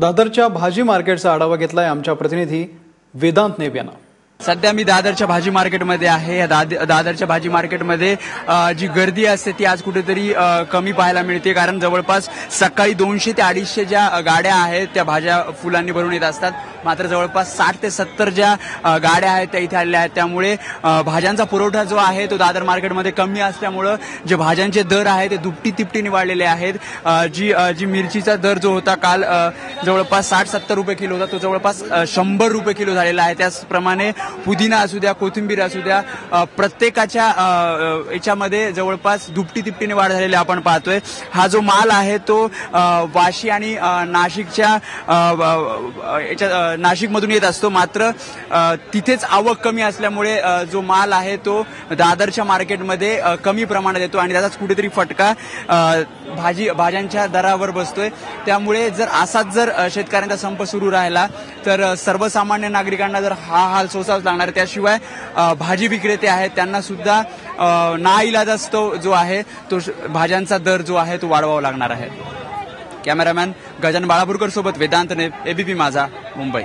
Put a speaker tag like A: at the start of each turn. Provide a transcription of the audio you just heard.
A: दादरच्या भाजी मार्केटचा आढावा घेतलाय आमच्या प्रतिनिधी वेदांत नेब यांना
B: सध्या मी दादरच्या भाजी मार्केटमध्ये आहे. या दाद- दादरच्या भाजी मार्केटमध्ये जी गर्दी असते ती आज कुठेतरी कमी पाहायला मिळते. कारण जवळपास सकाळी दोनशे ते अडीचशे ज्या गाड्या आहेत त्या भाज्या फुलांनी भरून येत असतात. मात्र जवळपास साठ ते सत्तर ज्या गाड्या आहेत त्या इथे आलेल्या आहेत. त्यामुळे भाज्यांचा पुरवठा जो आहे तो दादर मार्केटमध्ये कमी असल्यामुळं जे भाज्यांचे दर आहेत ते दुपटी तिपटीने वाढलेले आहेत. जी जी मिरचीचा दर जो होता काल जवळपास साठ सत्तर रुपये किलो होता तो जवळपास शंभर रुपये किलो झालेला आहे. त्याचप्रमाणे पुदिना असू द्या कोथिंबीर असू द्या प्रत्येकाच्या याच्यामध्ये जवळपास दुपटी तिपटीने वाढ झालेली आपण पाहतोय. हा जो माल आहे तो वाशी आणि नाशिकच्या याच्या नाशिकमधून येत असतो. मात्र तिथेच आवक कमी असल्यामुळे जो माल आहे तो दादरच्या मार्केटमध्ये कमी प्रमाणात येतो आणि त्याचाच कुठेतरी फटका भाजी भाज्यांच्या दरावर बसतोय. त्यामुळे जर असाच जर शेतकऱ्यांचा संप सुरू राहिला तर सर्वसामान्य नागरिकांना जर हा हाल सोसावाच लागणार आहे. त्याशिवाय भाजी विक्रेते आहेत त्यांना सुद्धा अ, नाईलाज जो आहे तो श- भाज्यांचा दर जो आहे तो वाढवावा लागणार आहे. कॅमेरामॅन गजान बाळापूरकर सोबत वेदांतने एबीपी माझा मुंबई.